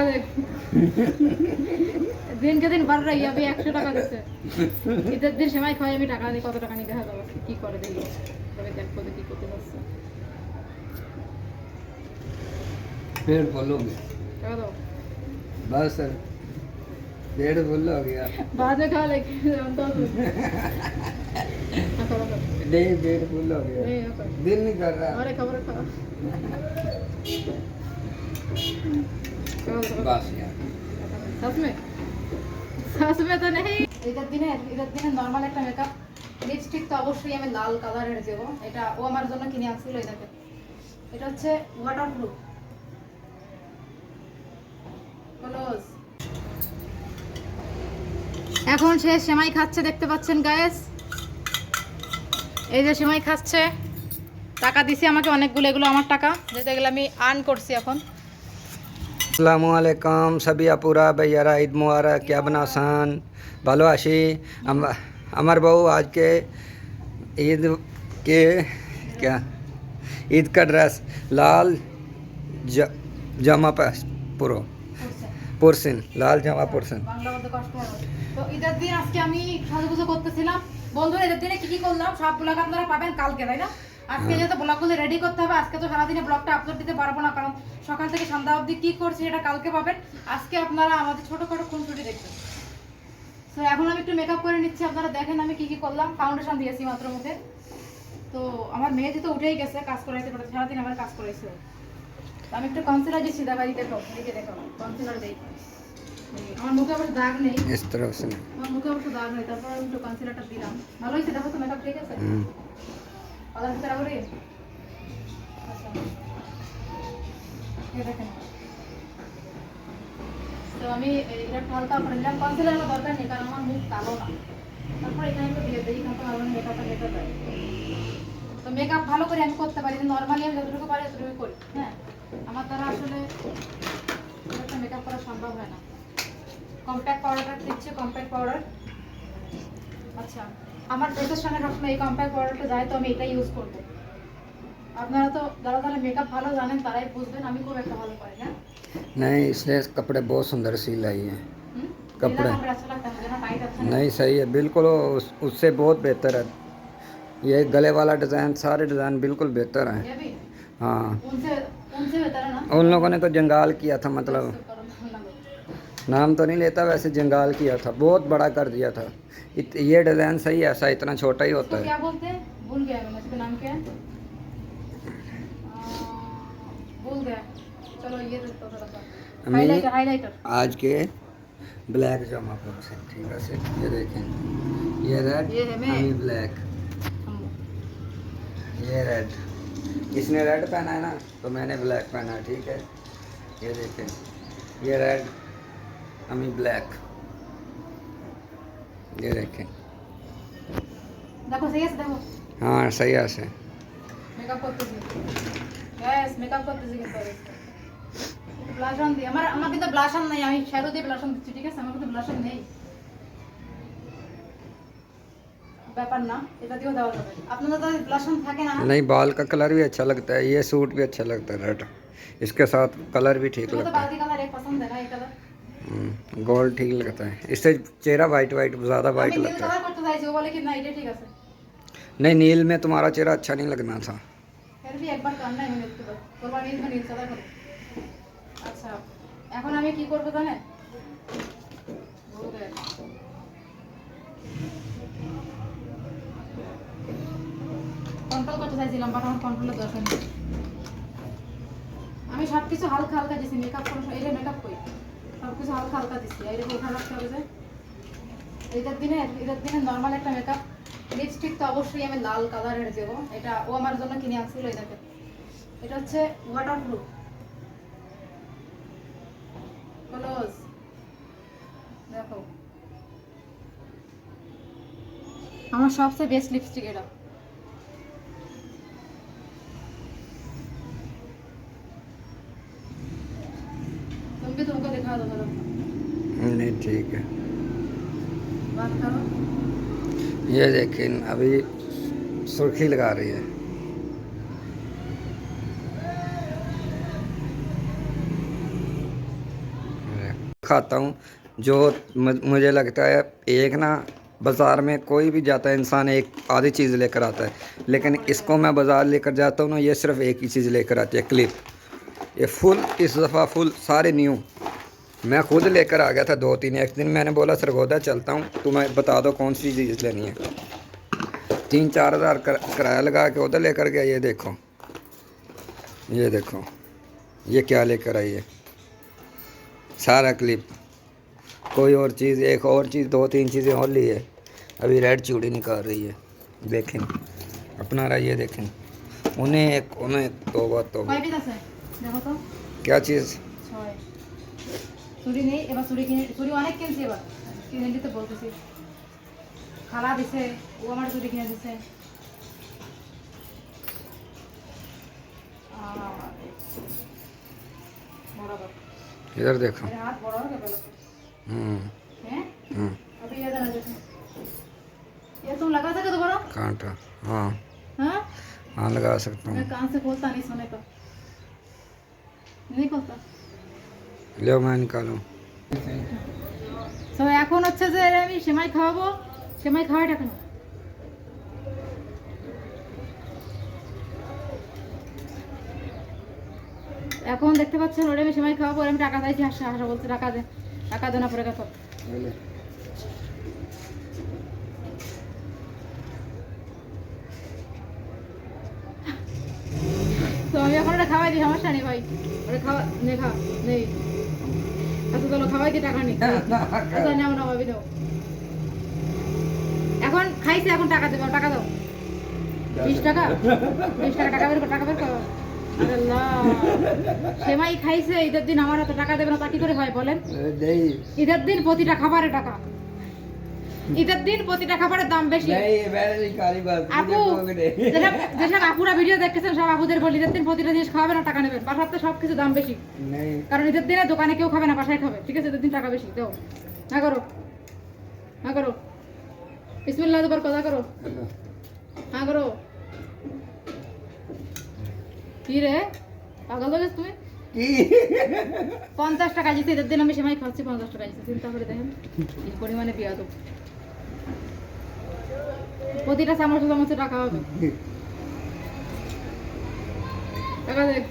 টাকা দেয় দিনকে দিন বার রাই আমি একশো টাকা দিচ্ছে ঈদের দিন সময় খাওয়াই আমি টাকা নিই কত টাকা নিতে হবে কি করে দেখি। তবে দেখব কি করতে পারছে फिर बोलोगे बस पेड़ फुल हो गया बाद में खा लेके বাস হ্যাঁ। সাসমে সাসমে তো নেই। এটার দিনে এটার দিনে নর্মাল একটা মেকআপ লিপস্টিক তো অবশ্যই আমি লাল কালারের দেবো। এটা ও আমার জন্য কিনে আসছিল এটাকে এটা হচ্ছে ওয়াটার প্রুফ এখন সে সেমাই খাচ্ছে, দেখতে পাচ্ছেন গায়েস এই যে সেমাই খাচ্ছে। টাকা দিছি আমাকে অনেকগুলো, এগুলো আমার টাকা। যেটা এগুলো আমি আর্ন করছি এখন। আসসালামু আলাইকুম সাবি আপুরা ভাইয়ারা ঈদ মোয়ারা কেয়া বানাসান ভালো আছি? আমার বউ আজকে ঈদ কে কে ঈদ কা ড্রেস, লাল জামা পুরো, পোর্সিন, লাল জামা পোর্সিন। তো ঈদের দিন আজকে আমি সাজুগুজু করতেছিলাম। বন্ধুরা, ঈদের দিনে কি কি করলাম? সব ব্লগ আপনারা পাবেন কালকে, তাই না? আজকে যেহেতু ব্লগগুলো রেডি করতে হবে আজকে তো সারাদিনে ব্লগটা আপলোড দিতে পারব না কারণ সকাল থেকে সন্ধ্যা অবধি কী করছি এটা কালকে পাবেন। আজকে আপনারা আমাদের ছোটোখাটো খুনসুটি দেখবেন। তো এখন আমি একটু মেকআপ করে নিচ্ছি আপনারা দেখেন আমি কি কি করলাম। ফাউন্ডেশন দিয়েছি মাত্র মুখে। তো আমার মেয়ে যেহেতু উঠেই গেছে কাজ করাইতে পারে সারাদিন আমার কাজ করাইছে। আমি একটু কনসিলার দিচ্ছি দাদা দেখো এদিকে দেখো কনসিলার দিই। আমার মুখে অবশ্য দাগ নেই। আমার মুখে অবশ্য দাগ নেই তারপর আমি একটু কনসিলারটা দিলাম। ভালো হয়েছে? দেখো তো মেকআপ ঠিক আছে? বাদাম কি তাড়াতাড়ি আচ্ছা এটা তো আমি এটা একটু হালকা করে নিলাম কনসিলার আমার দরকার নেই কারণ আমার মুখ কালো না তারপর এখানে একটু দিয়ে দিই কারণ আমার মেকআপটা মেকআপ দেয় তো মেকআপ ভালো করে আমি করতে পারি নর্মালি আমি যতটুকু পারি ততটুকু করি হ্যাঁ আমার দ্বারা আসলে একটা মেকআপ করা সম্ভব হয় না কম্প্যাক্ট পাউডারটা দিচ্ছে কম্প্যাক্ট পাউডার আচ্ছা আমার ড্রেসের সঙ্গে সবসময় এই কম্প্যাক্ট পাউডারটা যায় তো আমি এটাই ইউজ করবো আপনারা তো যারা যারা মেকআপ ভালো জানেন তারাই বুঝবেন আমি খুব একটা ভালো পারি না नहीं इसने कपड़े बहुत सुंदर सी लाई हैं হুম? कपड़े। नीला कपड़ा अच्छा लगता है मुझे ना टाइट अच्छा नहीं नहीं सही है बिल्कुल उस, उससे बहुत बेहतर है ये गले वाला डिज़ाइन सारे डिज़ाइन बिल्कुल बेहतर हैं ये भी हाँ उनसे उनसे बेहतर है ना उन लोगों ने तो जंगाल किया था मतलब इसको करो, ना लो। नाम तो नहीं लेता वैसे जंगाल किया था। बहुत बड़ा कर दिया था। इत, ये डिज़ाइन सही है ऐसा इतना छोटा ही होता है। क्या बोलते हैं? भूल गया मैं इसका नाम क्या है? भूल गया। चलो ये देखो थोड़ा सा। हाइलाइटर हाइलाइटर आज के ब्लैक जमा पर से ठीक है से ये देखें। ये रेड ये है मैं। ब्लैक ये रेड इसने रेड पहना है ना तो मैंने ब्लैक पहना ठीक है। ये देखें। ये रेड हमें ब्लैक ये देखें দেখো ঠিক আছে দেখো हाँ सही है से মেকআপ করতেছি ব্যাস মেকআপ করতেছি কিন্তু ব্লাশন দিই আমার আমার কিন্তু ব্লাশন নেই আমি শ্যাডো দিয়ে ব্লাশন দিচ্ছি ঠিক আছে আমার কিন্তু ব্লাশন নেই ব্যাপার না এটা দিয়েও দেওয়া যাবে আপনাদের তো ব্লাশন থাকে না नहीं बाल का कलर भी अच्छा लगता है ये सूट भी अच्छा लगता है रेड इसके साथ कलर भी ठीक मुझे तो लगता है बाकी कलर एक पसंद है ना ये कलर हम्म, गोल्ड ठीक लगता है इससे चेहरा वाइट वाइट ज़्यादा আমি वाइट নীল लगता है কালার করতে চাইছি ও বলে কি না এটা ঠিক আছে नहीं नील में तुम्हारा चेहरा अच्छा नहीं लगना था फिर भी একবার কান্না আমি দেখতে পাই তোরবার নীল নীল কালার করব আচ্ছা এখন আমি কি করব জানেন ভুল গেছে কন্ট্রোল করতে চাইছিলাম বাট আমার কন্ট্রোলের দরকার নেই আমি সব কিছু হালকা হালকা দিছি মেকআপ কোনো এই যে মেকআপ কই সব কিছু হালকা হালকা দিনে নর্মাল একটা মেকআপ তো অবশ্যই আমি লাল কালারের দেবো। এটা ও আমার জন্য কিনে এটা হচ্ছে ওয়াটার দেখো। আমার সবচেয়ে বেস্ট লিপস্টিক এটা। ये देखिए अभी सुर्खी लगा रही है। खाता हूँ। जो मुझे लगता है, एक ना, बाज़ार में कोई भी जाता है, इंसान एक आधी चीज़ लेकर आता है। लेकिन इसको मैं बाज़ार लेकर जाता हूँ ना, ये सिर्फ़ एक ही चीज़ लेकर आती है, क्लिप। ये फुल, इस दफ़ा फुल, सारे न्यू। मैं खुद लेकर आ गया था दो तीन एक दिन मैंने बोला सरगोदा चलता हूँ। तुम्हें बता दो कौन सी चीज़ लेनी है? तीन चार हज़ार कर, किराया लगा के उधर लेकर गया। ये देखो ये देखो ये क्या लेकर आई है? सारा क्लिप। कोई और चीज़ एक और चीज़ दो तीन चीज़ें और ली है। अभी रेड चूड़ी निकाल रही है। देखें अपना रहा ये देखें। उन्हें एक उन्हें तोबा तो। क्या चीज़? চুরি নেই এবার চুরি কিনে চুরি অনেক কিনছি এবার কিনে দিতে বলতেছি খালা দিছে ও আমার চুরি কিনে দিছে আহ, বরাবর इधर देखो मेरे हाथ बड़ा हो गया पहले से। हम्म हैं हम्म अभी ये देना देखो ये तुम लगा सके दोबारा कांटा हाँ हाँ हाँ लगा सकता मैं हूँ कान से खोलता नहीं सोने का नहीं खोलता লেমন কালো। তো এখন হচ্ছে যে আমি সেমাই খাওয়াবো। সেমাই খাওয়াটা কেন? এখন দেখতে পাচ্ছেন, ওরে আমি সেমাই খাওয়াবো আমি টাকা চাইছি, হাসা হাসা বলছে, টাকা দে টাকা দে না পরে কথা। তো আমি এখন ওটা খাওয়াই দিই, সমস্যা নেই ভাই। ওটা খাওয়া নেই খাওয়া নেই আচ্ছা চলো খাওয়াই দিই টাকা নেই আচ্ছা নাও নাও ভাবি দাও এখন খাইছে এখন টাকা দেবো টাকা দাও। বিশ টাকা? বিশ টাকা টাকা বের কর টাকা বের কর। সেমাই খাইছে ঈদের দিন আমার হাতে টাকা দেবে না তা কি করে হয় বলেন? ঈদের দিন প্রতিটা খাবারের টাকা। ঈদের দিন প্রতিটা খাবারের দাম বেশি। আপু যেসব আপুরা ভিডিও সব আপুদের বলি ঈদের দিন প্রতিটা জিনিস খাওয়াবে না টাকা নেবেন বাসার তো সব কিছু দাম বেশি। কারণ ঈদের দিনে দোকানে কেউ খাবে না বাসায় খাবে। ঠিক আছে ঈদের দিন টাকা বেশি তো। না করো। না করো। বিসমিল্লাহ দুবার কথা করো। না করো। কি রে? পাগল তুমি পঞ্চাশ টাকা দিতে এদের দিন আমি সেমাই খাচ্ছি পঞ্চাশ টাকা দিতে চিন্তা করে দেখেন কি পরিমাণে পেঁয়াজ প্রতিটা চামচ চামচে টাকা হবে টাকা দেখ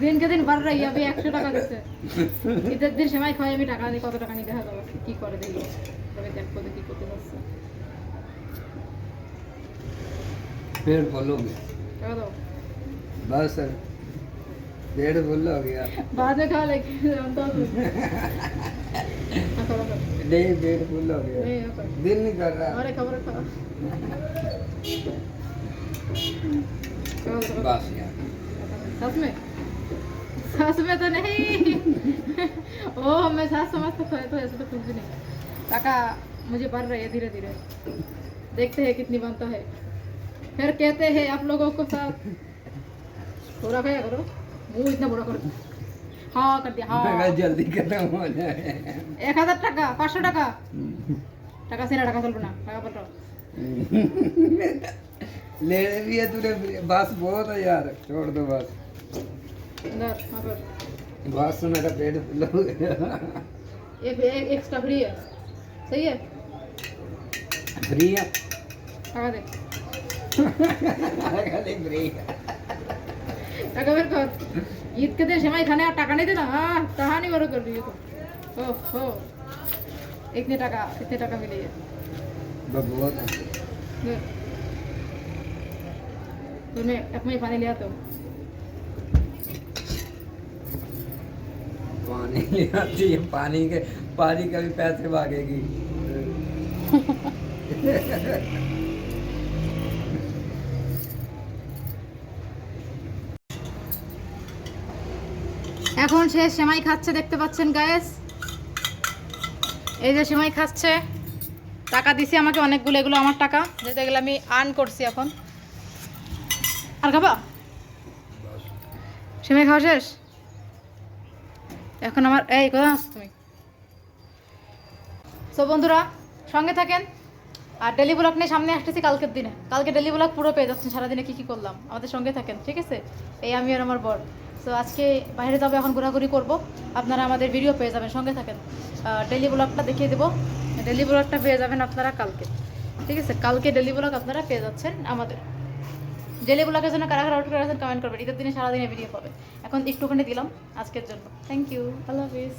দিনকে দিন বার রাই আমি একশো টাকা দিচ্ছে ঈদের দিন সেমাই খাই আমি টাকা নিই কত টাকা নিয়ে দেখা যাবো কি করে দেখি তবে দেখবো দেখি করতে পারছে पेड़ फुल हो गया টাকা দাও बस सर पेड़ फुल हो गया बाद में खा लेंगे तो। नहीं पेड़ फुल हो गया। दिल नहीं कर रहा। अरे खबर। बस यार। सच में? सच में तो नहीं। ओ मैं सास समझता था तो ऐसे तो कुछ भी नहीं। काका मुझे बढ़ रही है धीरे धीरे। देखते हैं कितनी बनता है। फिर कहते हैं आप लोगों को साथ थोड़ा खाया करो। मुँह इतना बड़ा करो। हाँ कर दिया। हाँ। जल्दी खत्म हो जाए। एक हज़ार टका पाँच सौ टका। हम्म। टका से टका चलो ना टका पटो ले लिया तूने बस बहुत है यार छोड़ दो बस। अंदर हाँ पर बस मेरा पेट फुल हो गया। एक एक एक्स्ट्रा फ्री है। सही है? फ्री है? टका दे। टका दे फ्री टका मेरे को। ঈদকে দিয়ে সেমা এখানে আর টাকা নিতে না হ্যাঁ তাহানি বড় तो। ओ हो। इतने टाका कितने टका मिली है। तूने अपने पानी लिया तो। पानी लिया तो चाहिए पानी के पानी का भी पैसे भागेगी। এখন সে সেমাই খাচ্ছে, দেখতে পাচ্ছেন গায়েস এই যে সেমাই খাচ্ছে। টাকা দিছি আমাকে অনেকগুলো, এগুলো আমার টাকা। যেটা এগুলো আমি আর্ন করছি এখন। আর খাবা? সেমাই খাওয়া শেষ? এখন আমার, এই, কোথায় আছো তুমি? তো বন্ধুরা, সঙ্গে থাকেন। আর ডেলি ব্লগ নিয়ে সামনে আসতেছি কালকের দিনে। কালকে ডেলি ব্লগ পুরো পেয়ে যাচ্ছেন, সারাদিনে কী কী করলাম। আমাদের সঙ্গে থাকেন, ঠিক আছে? এই আমি আর আমার বর। তো আজকে বাইরে যাব, এখন ঘোরাঘুরি করব। আপনারা আমাদের ভিডিও পেয়ে যাবেন, সঙ্গে থাকেন। ডেলি ব্লগটা দেখিয়ে দেবো। ডেলি ব্লগটা পেয়ে যাবেন আপনারা কালকে। ঠিক আছে? কালকে ডেলি ব্লগ আপনারা পেয়ে যাচ্ছেন আমাদের। ডেলি ব্লগের জন্য কারা কারা আউট করে কমেন্ট করবেন। ঈদের দিনে সারাদিনে ভিডিও পাবে। এখন একটুখানি দিলাম আজকের জন্য। Thank you Allah Hafiz